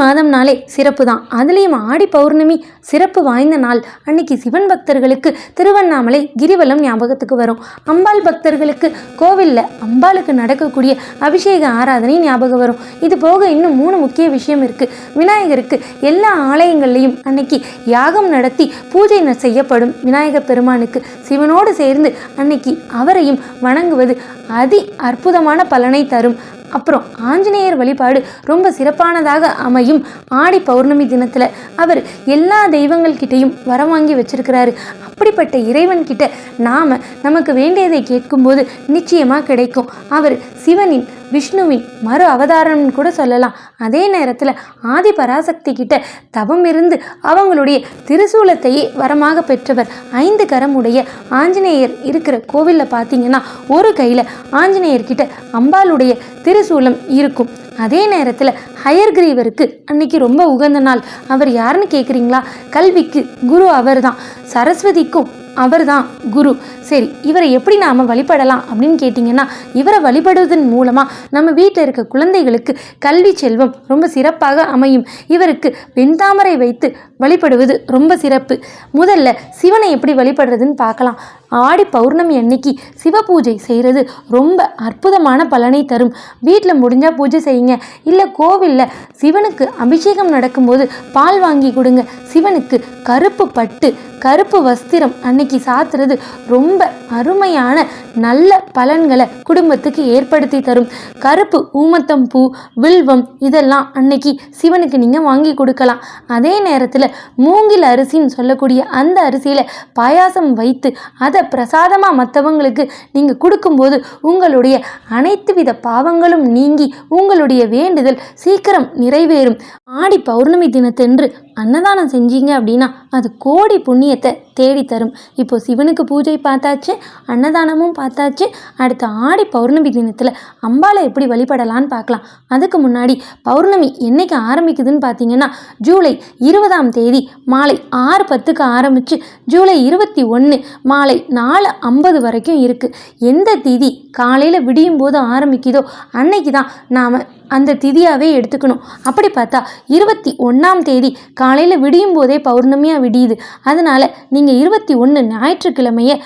மாதம்னாலே சிறப்பு தான் அதுலேயும் ஆடி பௌர்ணமி சிறப்பு வாய்ந்த நாள். அன்னைக்கு சிவன் பக்தர்களுக்கு திருவண்ணாமலை கிரிவலம் ஞாபகத்துக்கு வரும். அம்பாள் பக்தர்களுக்கு கோவிலில் அம்பாளுக்கு நடக்கக்கூடிய அபிஷேக ஆராதனை ஞாபகம் வரும். இது போக இன்னும் மூணு முக்கிய விஷயம் இருக்குது விநாயகருக்கு எல்லா ஆலயங்கள்லையும் அன்னைக்கு யாகம் நடத்தி பூஜை செய்யப்படும் விநாயகர் பெருமானுக்கு சிவனோடு சேர்ந்து அன்னைக்கு அவரையும் வணங்குவது அதி அற்புதமான பலனை தரும். அப்புறம் ஆஞ்சநேயர் வழிபாடு ரொம்ப சிறப்பானதாக அமையும். ஆடி பௌர்ணமி தினத்தில் அவர் எல்லா தெய்வங்கள்கிட்டையும் வரம் வாங்கி வச்சிருக்கிறாரு. அப்படிப்பட்ட இறைவன் கிட்ட நாம நமக்கு வேண்டியதை கேட்கும்போது நிச்சயமாக கிடைக்கும். அவர் சிவனின் விஷ்ணுவின் மறு அவதாரம்னு கூட சொல்லலாம். அதே நேரத்தில் ஆதி பராசக்தி கிட்ட தவம் இருந்து அவங்களுடைய திருசூலத்தையே வரமாக பெற்றவர் ஐந்து கரமுடைய ஆஞ்சநேயர் இருக்கிற கோவிலில் பார்த்தீங்கன்னா ஒரு கையில் ஆஞ்சநேயர்கிட்ட அம்பாளுடைய திருசூலம் இருக்கும். அதே நேரத்தில் ஹையர் கிரீவருக்கு அன்னைக்கு ரொம்ப உகந்த நாள். அவர் யாருன்னு கேட்குறீங்களா கல்விக்கு குரு அவர் தான் சரஸ்வதிக்கும் அவர் தான் குரு. சரி இவரை எப்படி நாம் வழிபடலாம் அப்படின்னு கேட்டிங்கன்னா இவரை வழிபடுவதன் மூலமாக நம்ம வீட்டில் இருக்க குழந்தைகளுக்கு கல்வி செல்வம் ரொம்ப சிறப்பாக அமையும். இவருக்கு வெண்தாமரை வைத்து வழிபடுவது ரொம்ப சிறப்பு. முதல்ல சிவனை எப்படி வழிபடுறதுன்னு பார்க்கலாம். ஆடி பௌர்ணமி அன்னைக்கு சிவ பூஜை செய்கிறது ரொம்ப அற்புதமான பலனை தரும். வீட்டில் முடிஞ்சால் பூஜை செய்யுங்க. இல்லை கோவிலில் சிவனுக்கு அபிஷேகம் நடக்கும்போது பால் வாங்கி கொடுங்க. சிவனுக்கு கருப்பு பட்டு கருப்பு வஸ்திரம் அன்னைக்கு சாத்துறது ரொம்ப அருமையான நல்ல பலன்களை குடும்பத்துக்கு ஏற்படுத்தி தரும். கருப்பு ஊமத்தம் பூ வில்வம் இதெல்லாம் அன்னைக்கு சிவனுக்கு நீங்கள் வாங்கி கொடுக்கலாம். அதே நேரத்தில் மூங்கில் அரிசின்னு சொல்லக்கூடிய அந்த அரிசியில் பாயாசம் வைத்து அதை பிரசாதமாக மற்றவங்களுக்கு நீங்கள் கொடுக்கும்போது உங்களுடைய அனைத்து வித பாவங்களும் நீங்கி உங்களுடைய வேண்டுதல் சீக்கிரம் நிறைவேறும். ஆடி பௌர்ணமி தினத்தன்று அன்னதானம் செஞ்சீங்க அப்படின்னா அது கோடி புண்ணியத்தை தேடி தரும் இப்போ சிவனுக்கு பூஜை பார்த்தாச்சு அன்னதானமும் பார்த்தாச்சு அடுத்த ஆடி பௌர்ணமி தினத்தில் அம்பாளை எப்படி வழிபடலான்னு பார்க்கலாம். அதுக்கு முன்னாடி பௌர்ணமி என்றைக்கு ஆரம்பிக்குதுன்னு பார்த்தீங்கன்னா ஜூலை இருபதாம் தேதி மாலை ஆறு பத்துக்கு ஆரம்பித்து ஜூலை இருபத்தி ஒன்று மாலை நாலு ஐம்பது வரைக்கும் இருக்குது எந்த திதி காலையில் விடியும் போது ஆரம்பிக்குதோ அன்னைக்கு தான் நாம் அந்த திதியாகவே எடுத்துக்கணும். அப்படி பார்த்தா இருபத்தி ஒன்றாம் தேதி காலையில் விடியும் போதே பௌர்ணமியாக விடியுது. அதனால் நீங்கள் இருபத்தி ஒன்று ஞாயிற்றுக்கிழமையை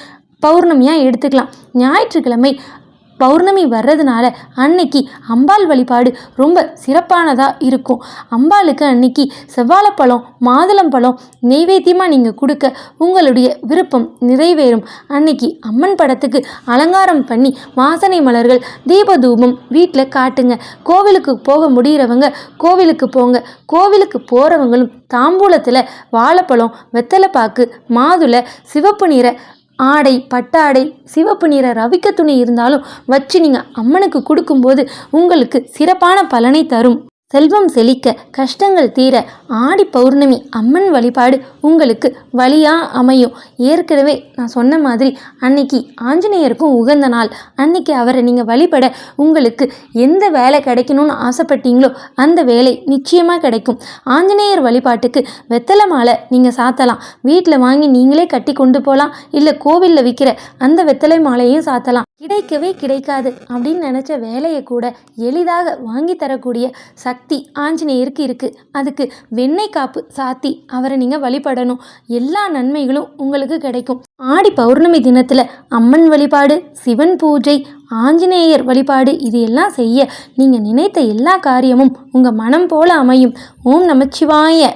பௌர்ணமியாக எடுத்துக்கலாம். ஞாயிற்றுக்கிழமை பௌர்ணமி வர்றதுனால அன்னைக்கு அம்பாள் வழிபாடு ரொம்ப சிறப்பானதாக இருக்கும். அம்பாளுக்கு அன்னைக்கு செவ்வாழைப்பழம் மாதுளம்பழம் நெய்வேத்தியமாக நீங்கள் கொடுக்க உங்களுடைய விருப்பம் நிறைவேறும். அன்னைக்கு அம்மன் படத்துக்கு அலங்காரம் பண்ணி வாசனை மலர்கள் தீபதூபம் வீட்டில் காட்டுங்க. கோவிலுக்கு போக முடிகிறவங்க கோவிலுக்கு போங்க. கோவிலுக்கு போகிறவங்களும் தாம்பூலத்தில் வாழைப்பழம் வெத்தலைப்பாக்கு மாதுளை சிவப்பு நிற ஆடை பட்டாடை சிவப்பு நிற ரவிக்க துணி இருந்தாலும் வச்சு நீங்கள் அம்மனுக்கு கொடுக்கும்போது உங்களுக்கு சிறப்பான பலனை தரும். செல்வம் செழிக்க கஷ்டங்கள் தீர ஆடி பௌர்ணமி அம்மன் வழிபாடு உங்களுக்கு வழியாக அமையும். ஏற்கனவே நான் சொன்ன மாதிரி அன்னைக்கு ஆஞ்சநேயருக்கும் உகந்த நாள். அன்னைக்கு அவரை நீங்கள் வழிபட உங்களுக்கு எந்த வேலை கிடைக்கணும்னு ஆசைப்பட்டீங்களோ அந்த வேலை நிச்சயமாக கிடைக்கும். ஆஞ்சநேயர் வழிபாட்டுக்கு வெத்தலை மாலை நீங்கள் சாத்தலாம். வீட்டில் வாங்கி நீங்களே கட்டி கொண்டு போகலாம் இல்லை கோவிலில் விற்கிற அந்த வெத்தலை மாலையும் சாத்தலாம். கிடைக்கவே கிடைக்காது அப்படின்னு நினச்ச வேலையை கூட எளிதாக வாங்கி தரக்கூடிய சக்தி ஆஞ்சநேயருக்கு இருக்குது அதுக்கு வெண்ணெய் காப்பு சாத்தி அவரை நீங்கள் வழிபடணும். எல்லா நன்மைகளும் உங்களுக்கு கிடைக்கும். ஆடி பௌர்ணமி தினத்தில் அம்மன் வழிபாடு சிவன் பூஜை ஆஞ்சநேயர் வழிபாடு இது எல்லாம் செய்ய நீங்கள் நினைத்த எல்லா காரியமும் உங்கள் மனம் போல அமையும். ஓம் நமச்சிவாய.